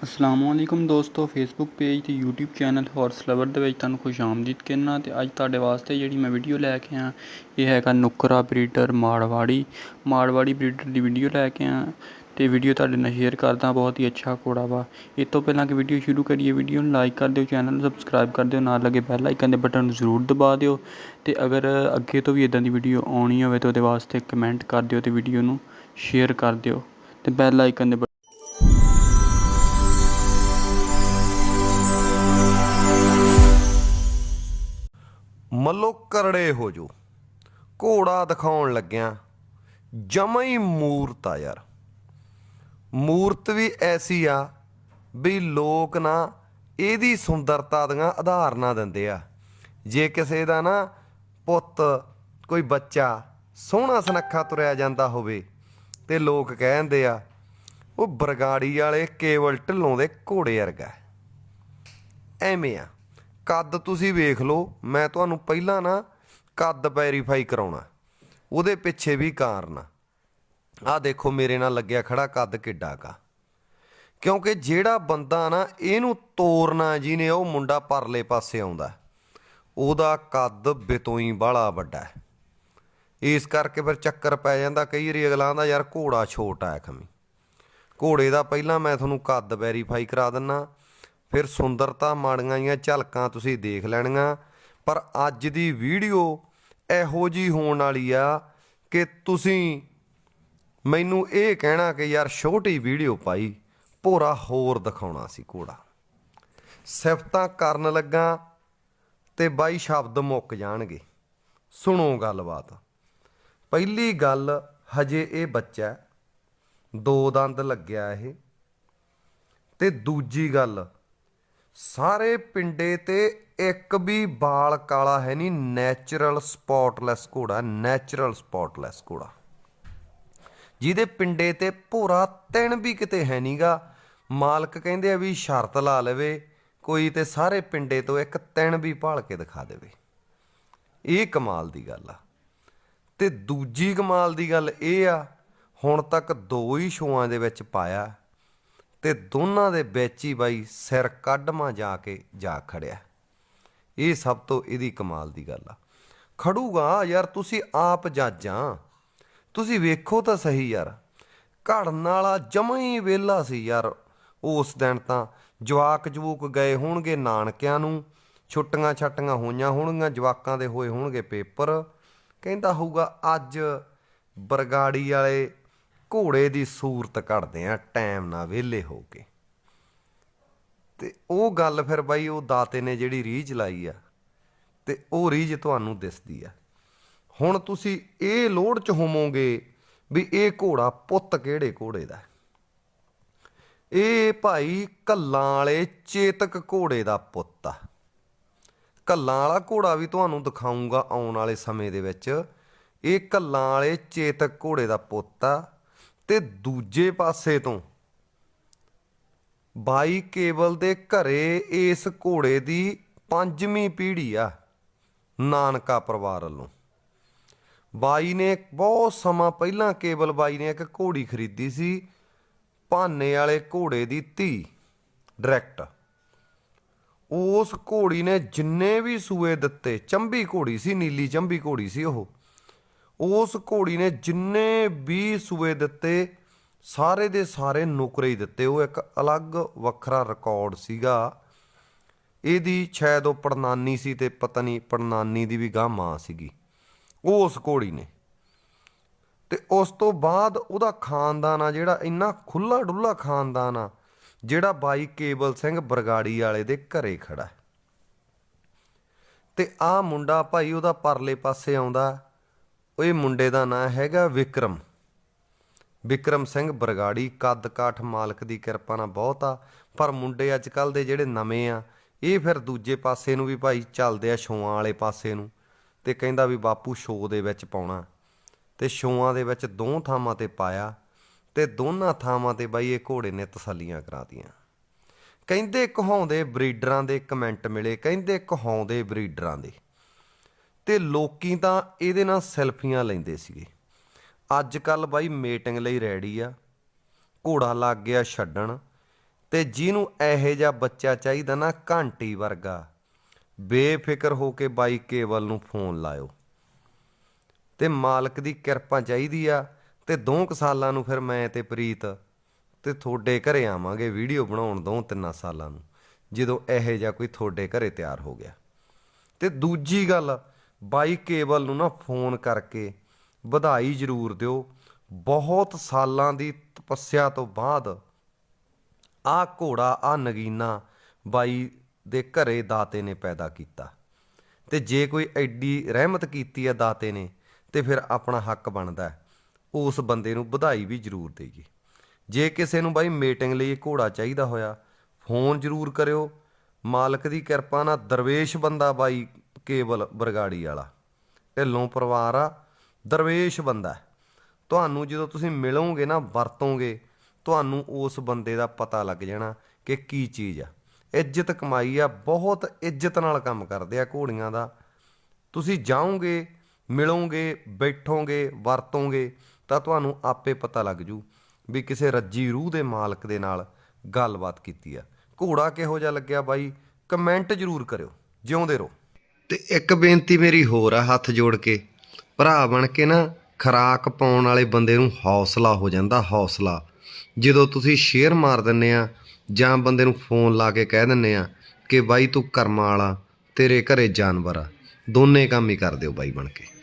ਅਸਲਾਮੁਅਲੈਕੁਮ ਦੋਸਤੋ Facebook page ਤੇ YouTube channel horse lover ਦੇ ਵਿੱਚ ਤੁਹਾਨੂੰ ਖੁਸ਼ ਆਮਦੀਦ ਕਹਿਣਾ ਤੇ ਅੱਜ ਤੁਹਾਡੇ ਵਾਸਤੇ ਜਿਹੜੀ ਮੈਂ ਵੀਡੀਓ ਲੈ ਕੇ ਆਇਆ, ਇਹ ਹੈਗਾ ਨੁਕਰਾ ਬਰੀਡਰ ਮਾੜਵਾੜੀ। ਮਾੜਵਾੜੀ ਬਰੀਡਰ ਦੀ ਵੀਡੀਓ ਲੈ ਕੇ ਆਇਆ ਤੇ ਵੀਡੀਓ ਤੁਹਾਡੇ ਨਾਲ ਸ਼ੇਅਰ ਕਰਦਾ, ਬਹੁਤ ਹੀ ਅੱਛਾ ਘੋੜਾ ਵਾ। ਇਸ ਤੋਂ ਪਹਿਲਾਂ ਕਿ ਵੀਡੀਓ ਸ਼ੁਰੂ ਕਰੀਏ ਵੀਡੀਓ ਨੂੰ ਲਾਈਕ ਕਰ ਦਿਓ ਚੈਨਲ ਨੂੰ ਸਬਸਕ੍ਰਾਈਬ ਕਰ ਦਿਓ, ਨਾਲ ਲੱਗੇ ਬੈਲ ਆਈਕਨ ਦੇ ਬਟਨ ਨੂੰ ਜ਼ਰੂਰ ਦਬਾ ਦਿਓ ਤੇ ਅਗਰ ਅੱਗੇ ਤੋਂ ਵੀ ਇਦਾਂ ਦੀ ਵੀਡੀਓ ਆਉਣੀ ਹੋਵੇ ਤਾਂ ਉਹਦੇ ਵਾਸਤੇ ਕਮੈਂਟ ਕਰ ਦਿਓ ਤੇ ਵੀਡੀਓ ਨੂੰ ਸ਼ੇਅਰ ਕਰ ਦਿਓ ਤੇ ਬੈਲ ਆਈਕਨ ਦੇ ਮੱਲੋ ਕਰੜੇ ਹੋ ਜੋ। ਘੋੜਾ ਦਿਖਾਉਣ ਲੱਗਿਆ ਜਮਾ ਹੀ ਮੂਰਤ ਆ ਯਾਰ। ਮੂਰਤ ਵੀ ਐਸੀ ਆ ਵੀ ਲੋਕ ਨਾ ਇਹਦੀ ਸੁੰਦਰਤਾ ਦੀਆਂ ਉਦਾਹਰਨਾਂ ਦਿੰਦੇ ਆ। ਜੇ ਕਿਸੇ ਦਾ ਨਾ ਪੁੱਤ, ਕੋਈ ਬੱਚਾ ਸੋਹਣਾ ਸੁਨੱਖਾ ਤੁਰਿਆ ਜਾਂਦਾ ਹੋਵੇ ਤੇ ਲੋਕ ਕਹਿੰਦੇ ਆ, ਉਹ ਬਰਗਾੜੀ ਵਾਲੇ ਕੇਵਲ ਢਿੱਲੋਂ ਦੇ ਘੋੜੇ ਵਰਗਾ। ਐਵੇਂ ਆ। ਕੱਦ ਤੁਸੀਂ ਵੇਖ ਲਓ, ਮੈਂ ਤੁਹਾਨੂੰ ਪਹਿਲਾਂ ਨਾ ਕੱਦ ਵੈਰੀਫਾਈ ਕਰਾਉਣਾ, ਉਹਦੇ ਪਿੱਛੇ ਵੀ ਕਾਰਨ ਆ। ਆਹ ਦੇਖੋ, ਮੇਰੇ ਨਾਲ ਲੱਗਿਆ ਖੜਾ ਕੱਦ ਕਿੱਡਾ ਕਾ ਕਿਉਂਕਿ ਜਿਹੜਾ ਬੰਦਾ ਨਾ, ਇਹਨੂੰ ਤੋਰਨਾ ਜਿਹਨੇ, ਉਹ ਮੁੰਡਾ ਪਰਲੇ ਪਾਸੇ ਆਉਂਦਾ। ਉਹਦਾ ਕੱਦ ਬਿਤੋਈ ਬਾਹਲਾ ਵੱਡਾ ਹੈ। ਇਸ ਕਰਕੇ ਫਿਰ ਚੱਕਰ ਪੈ ਜਾਂਦਾ, ਕਈ ਵਾਰੀ ਅਗਲਾ ਆਂਦਾ, ਯਾਰ ਘੋੜਾ ਛੋਟਾ ਹੈ ਖਮੀ। ਘੋੜੇ ਦਾ ਪਹਿਲਾਂ ਮੈਂ ਤੁਹਾਨੂੰ ਕੱਦ ਵੈਰੀਫਾਈ ਕਰਾ ਦਿੰਨਾ। ਫਿਰ ਸੁੰਦਰਤਾ ਮਾੜੀਆਂ ਜੀਆਂ ਝਲਕਾਂ ਤੁਸੀਂ ਦੇਖ ਲੈਣੀਆਂ। ਪਰ ਅੱਜ ਦੀ ਵੀਡੀਓ ਇਹੋ ਜੀ ਹੋਣ ਵਾਲੀ ਆ ਕਿ ਤੁਸੀਂ ਮੈਨੂੰ ਇਹ ਕਹਿਣਾ ਕਿ ਯਾਰ ਛੋਟੀ ਵੀਡੀਓ ਪਾਈ, ਭੋਰਾ ਹੋਰ ਦਿਖਾਉਣਾ ਸੀ ਘੋੜਾ। ਸਿਫਤਾਂ ਕਰਨ ਲੱਗਾ ਤੇ ਬਾਈ ਸ਼ਬਦ ਮੁੱਕ ਜਾਣਗੇ। ਸੁਣੋ ਗੱਲਬਾਤ। ਪਹਿਲੀ ਗੱਲ ਹਜੇ ਇਹ ਬੱਚਾ ਦੋ ਦੰਦ ਲੱਗਿਆ ਇਹ। ਤੇ ਦੂਜੀ ਗੱਲ ਸਾਰੇ ਪਿੰਡੇ ਤੇ ਇੱਕ ਵੀ ਬਾਲ ਕਾਲਾ ਹੈ ਨਹੀਂ ਨੈਚੁਰਲ ਸਪੌਟਲੈਸ ਘੋੜਾ ਨੈਚੁਰਲ ਸਪੌਟਲੈਸ ਘੋੜਾ। ਜਿਹਦੇ ਪਿੰਡੇ ਤੇ ਭੋਰਾ ਤਿਣ ਵੀ ਕਿਤੇ ਹੈ ਨਹੀਂਗਾ, ਮਾਲਕ ਕਹਿੰਦੇ ਆ ਵੀ ਸ਼ਰਤ ਲਾ ਲਵੇ, ਕੋਈ ਤੇ ਸਾਰੇ ਪਿੰਡੇ ਤੋਂ ਇੱਕ ਤਿਣ ਵੀ ਭਾਲ ਕੇ ਦਿਖਾ ਦੇਵੇ। ਇਹ ਕਮਾਲ ਦੀ ਗੱਲ ਆ। ਤੇ ਦੂਜੀ ਕਮਾਲ ਦੀ ਗੱਲ ਇਹ ਆ, ਹੁਣ ਤੱਕ ਦੋ ਹੀ ਸ਼ੋਆਂ ਦੇ ਵਿੱਚ ਪਾਇਆ ਤੇ ਦੋਨਾਂ ਦੇ ਵਿੱਚ ਹੀ ਬਾਈ ਸਿਰ ਕੱਢਮਾ ਜਾ ਕੇ ਜਾ ਖੜਿਆ। ਇਹ ਸਭ ਤੋਂ ਇਹਦੀ ਕਮਾਲ ਦੀ ਗੱਲ ਆ। ਖੜੂਗਾ, ਯਾਰ ਤੁਸੀਂ ਆਪ ਜਾਜਾਂ ਤੁਸੀਂ ਵੇਖੋ ਤਾਂ ਸਹੀ ਯਾਰ। ਘੜਨ ਵਾਲਾ ਜਮਾਂ ਹੀ ਵਿਹਲਾ ਸੀ ਯਾਰ। ਉਸ ਦਿਨ ਤਾਂ ਜਵਾਕ ਜਵੂਕ ਗਏ ਹੋਣਗੇ ਨਾਨਕਿਆਂ ਨੂੰ। ਛੁੱਟੀਆਂ ਛੱਟੀਆਂ ਹੋਈਆਂ ਹੋਣਗੀਆਂ, ਜਵਾਕਾਂ ਦੇ ਹੋਏ ਹੋਣਗੇ ਪੇਪਰ। ਕਹਿੰਦਾ ਹੋਊਗਾ, ਅੱਜ ਬਰਗਾੜੀ ਵਾਲੇ ਘੋੜੇ ਦੀ ਸੂਰਤ ਕੱਢਦੇ ਆ, ਟਾਈਮ ਨਾਲ ਵਿਹਲੇ ਹੋ ਕੇ। ਤੇ ਉਹ ਗੱਲ ਫਿਰ ਬਾਈ, ਉਹ ਦਾਤੇ ਨੇ ਜਿਹੜੀ ਰੀਝ ਲਾਈ ਆ, ਤੇ ਉਹ ਰੀਝ ਤੁਹਾਨੂੰ ਦਿਸਦੀ ਆ। ਹੁਣ ਤੁਸੀਂ ਇਹ ਲੋੜ ਚ ਹੋਵੋਗੇ ਵੀ ਇਹ ਘੋੜਾ ਪੁੱਤ ਕਿਹੜੇ ਘੋੜੇ ਦਾ? ਇਹ ਭਾਈ ਕੱਲਾਂ ਵਾਲੇ ਚੇਤਕ ਘੋੜੇ ਦਾ ਪੁੱਤ ਆ। ਕੱਲਾਂ ਵਾਲਾ ਘੋੜਾ ਵੀ ਤੁਹਾਨੂੰ ਦਿਖਾਉਂਗਾ ਆਉਣ ਵਾਲੇ ਸਮੇਂ ਦੇ ਵਿੱਚ। ਇਹ ਕੱਲਾਂ ਵਾਲੇ ਚੇਤਕ ਘੋੜੇ ਦਾ ਪੁੱਤ ਆ। ਤੇ ਦੂਜੇ ਪਾਸੇ ਤੋਂ। ਬਾਈ ਕੇਵਲ ਦੇ ਘਰੇ ਇਸ ਘੋੜੇ ਦੀ ਪੰਜਵੀਂ ਪੀੜ੍ਹੀ ਆ, ਨਾਨਕਾ ਪਰਿਵਾਰ ਵੱਲੋਂ। ਬਾਈ ਨੇ ਬਹੁਤ ਸਮਾਂ ਪਹਿਲਾਂ ਕੇਵਲ ਬਾਈ ਨੇ ਇੱਕ ਘੋੜੀ ਖਰੀਦੀ ਸੀ, ਭਾਨੇ ਵਾਲੇ ਘੋੜੇ ਦੀ ਧੀ, ਡਾਇਰੈਕਟ। ਉਸ ਘੋੜੀ ਨੇ ਜਿੰਨੇ ਵੀ ਸੂਏ ਦਿੱਤੇ, ਚੰਬੀ ਘੋੜੀ ਸੀ, ਨੀਲੀ ਚੰਬੀ ਘੋੜੀ ਸੀ ਉਹ। ਉਸ ਘੋੜੀ ਨੇ ਜਿੰਨੇ ਵੀ ਸੂਏ ਦਿੱਤੇ, ਸਾਰੇ ਦੇ ਸਾਰੇ ਨੁਕਰੇ ਹੀ ਦਿੱਤੇ। ਉਹ ਇੱਕ ਅਲੱਗ ਵੱਖਰਾ ਰਿਕਾਰਡ ਸੀਗਾ। ਇਹਦੀ ਸ਼ਾਇਦ ਉਹ ਪੜਨਾਨੀ ਸੀ ਤੇ ਪਤਾ ਨਹੀਂ ਪੜਨਾਨੀ ਦੀ ਵੀ ਗਾਂ ਮਾਂ ਸੀਗੀ। ਉਹ ਉਸ ਘੋੜੀ ਨੇ। ਤੇ ਉਸ ਤੋਂ ਬਾਅਦ ਉਹਦਾ ਖਾਨਦਾਨ ਆ ਜਿਹੜਾ ਇੰਨਾ ਖੁੱਲਾ ਡੁੱਲਾ ਖਾਨਦਾਨ ਆ, ਜਿਹੜਾ ਬਾਈ ਕੇਬਲ ਸਿੰਘ ਬਰਗਾੜੀ ਵਾਲੇ ਦੇ ਘਰੇ ਖੜਾ ਹੈ। ਤੇ ਆ ਮੁੰਡਾ ਭਾਈ ਉਹਦਾ ਪਰਲੇ ਪਾਸੇ ਆਉਂਦਾ। ਉਹ ਇਹ ਮੁੰਡੇ ਦਾ ਨਾਂ ਹੈਗਾ ਵਿਕਰਮ। ਵਿਕਰਮ ਸਿੰਘ ਬਰਗਾੜੀ ਕੱਦ ਕਾਠ ਮਾਲਕ ਦੀ ਕਿਰਪਾ ਨਾਲ ਬਹੁਤ ਆ, ਪਰ ਮੁੰਡੇ ਅੱਜ ਕੱਲ ਦੇ ਜਿਹੜੇ ਨਵੇਂ ਆ, ਇਹ ਫਿਰ ਦੂਜੇ ਪਾਸੇ ਨੂੰ ਵੀ ਭਾਈ ਚੱਲਦੇ ਆ ਸ਼ੋਆਂ ਵਾਲੇ ਪਾਸੇ ਨੂੰ ਤੇ ਕਹਿੰਦਾ ਵੀ ਬਾਪੂ ਸ਼ੋਅ ਦੇ ਵਿੱਚ ਪਾਉਣਾ। ਤੇ ਸ਼ੋਆਂ ਦੇ ਵਿੱਚ ਦੋ ਥਾਵਾਂ ਤੇ ਪਾਇਆ ਤੇ ਦੋਨਾਂ ਥਾਵਾਂ ਤੇ ਬਾਈ ਇਹ ਘੋੜੇ ਨੇ ਤਸੱਲੀਆਂ ਕਰਾਤੀਆਂ। ਕਹਿੰਦੇ ਕਹਾਉਂਦੇ ਬਰੀਡਰਾਂ ਦੇ ਕਮੈਂਟ ਮਿਲੇ, ਕਹਿੰਦੇ ਕਹਾਉਂਦੇ ਬਰੀਡਰਾਂ ਦੇ। ਤੇ ਲੋਕੀ ਤਾਂ ਇਹਦੇ ਨਾਲ ਸੈਲਫੀਆਂ ਲੈਂਦੇ ਸੀਗੇ। ਅੱਜ ਕੱਲ ਬਾਈ ਮੀਟਿੰਗ ਲਈ ਰੈਡੀ ਆ, ਘੋੜਾ ਲੱਗ ਗਿਆ ਛੱਡਣ ਤੇ ਜਿਹਨੂੰ ਇਹੋ ਜਿਹਾ ਬੱਚਾ ਚਾਹੀਦਾ ਨਾ ਘੰਟੀ ਵਰਗਾ, ਬੇਫਿਕਰ ਹੋ ਕੇ ਬਾਈ ਕੇਵਲ ਨੂੰ ਫੋਨ ਲਾਇਓ। ਤੇ ਮਾਲਕ ਦੀ ਕਿਰਪਾ ਚਾਹੀਦੀ ਆ ਤੇ ਦੋ ਕੁ ਸਾਲਾਂ ਨੂੰ ਫਿਰ ਮੈਂ ਤੇ ਪ੍ਰੀਤ ਤੇ ਤੁਹਾਡੇ ਘਰੇ ਆਵਾਂਗੇ ਵੀਡੀਓ ਬਣਾਉਣ ਦੋ ਤਿੰਨਾਂ ਸਾਲਾਂ ਨੂੰ, ਜਦੋਂ ਇਹੋ ਜਿਹਾ ਕੋਈ ਤੁਹਾਡੇ ਘਰੇ ਤਿਆਰ ਹੋ ਗਿਆ। ਤੇ ਦੂਜੀ ਗੱਲ ਬਾਈ ਕੇਬਲ ਨੂੰ ਨਾ ਫੋਨ ਕਰਕੇ ਵਧਾਈ ਜ਼ਰੂਰ ਦਿਓ। ਬਹੁਤ ਸਾਲਾਂ ਦੀ ਤਪੱਸਿਆ ਤੋਂ ਬਾਅਦ ਆ ਘੋੜਾ, ਆ ਨਗੀਨਾ ਬਾਈ ਦੇ ਘਰੇ ਦਾਤੇ ਨੇ ਪੈਦਾ ਕੀਤਾ। ਤੇ ਜੇ ਕੋਈ ਐਡੀ ਰਹਿਮਤ ਕੀਤੀ ਹੈ ਦਾਤੇ ਨੇ, ਤੇ ਫਿਰ ਆਪਣਾ ਹੱਕ ਬਣਦਾ ਉਸ ਬੰਦੇ ਨੂੰ ਵਧਾਈ ਵੀ ਜ਼ਰੂਰ ਦੇਈਏ। ਜੇ ਕਿਸੇ ਨੂੰ ਬਾਈ ਮੀਟਿੰਗ ਲਈ ਘੋੜਾ ਚਾਹੀਦਾ ਹੋਇਆ, ਫੋਨ ਜ਼ਰੂਰ ਕਰਿਓ। ਮਾਲਕ ਦੀ ਕਿਰਪਾ ਨਾਲ ਦਰਵੇਸ਼ ਬੰਦਾ ਬਾਈ ਕੇਵਲ ਬਰਗਾੜੀ ਵਾਲਾ। ਢਿੱਲੋਂ ਪਰਿਵਾਰ ਆ, ਦਰਵੇਸ਼ ਬੰਦਾ ਤੁਹਾਨੂੰ ਜਦੋਂ ਤੁਸੀਂ ਮਿਲੋਗੇ ਨਾ, ਵਰਤੋਗੇ, ਤੁਹਾਨੂੰ ਉਸ ਬੰਦੇ ਦਾ ਪਤਾ ਲੱਗ ਜਾਣਾ ਕਿ ਕੀ ਚੀਜ਼ ਆ। ਇੱਜ਼ਤ ਕਮਾਈ ਆ, ਬਹੁਤ ਇੱਜ਼ਤ ਨਾਲ ਕੰਮ ਕਰਦੇ ਆ ਘੋੜੀਆਂ ਦਾ। ਤੁਸੀਂ ਜਾਓਗੇ, ਮਿਲੋਗੇ, ਬੈਠੋਗੇ, ਵਰਤੋਗੇ, ਤਾਂ ਤੁਹਾਨੂੰ ਆਪੇ ਪਤਾ ਲੱਗ ਜੂ ਵੀ ਕਿਸੇ ਰੱਜੀ ਰੂਹ ਦੇ ਮਾਲਕ ਦੇ ਨਾਲ ਗੱਲਬਾਤ ਕੀਤੀ ਆ। ਘੋੜਾ ਕਿਹੋ ਜਿਹਾ ਲੱਗਿਆ ਬਾਈ? ਕਮੈਂਟ ਜ਼ਰੂਰ ਕਰਿਓ, ਜਿਉਂਦੇ ਰਹੋ। ਤੇ ਇੱਕ ਬੇਨਤੀ ਮੇਰੀ ਹੋਰ ਆ ਹੱਥ ਜੋੜ ਕੇ। ਭਰਾ ਬਣ ਕੇ ਨਾ ਖਰਾਕ ਪਾਉਣ ਵਾਲੇ ਬੰਦੇ ਨੂੰ ਹੌਸਲਾ ਹੋ ਜਾਂਦਾ, ਹੌਸਲਾ। ਜਦੋਂ ਤੁਸੀਂ ਸ਼ੇਅਰ ਮਾਰ ਦਿੰਨੇ ਆ ਜਾਂ ਬੰਦੇ ਨੂੰ ਫੋਨ ਲਾ ਕੇ ਕਹਿ ਦਿੰਨੇ ਆ ਕਿ ਬਾਈ ਤੂੰ ਕਰਮਾਂ ਵਾਲਾ, ਤੇਰੇ ਘਰੇ ਜਾਨਵਰ ਆ। ਦੋਨੇ ਕੰਮ ਹੀ ਕਰ ਦਿਓ ਬਾਈ ਬਣ ਕੇ।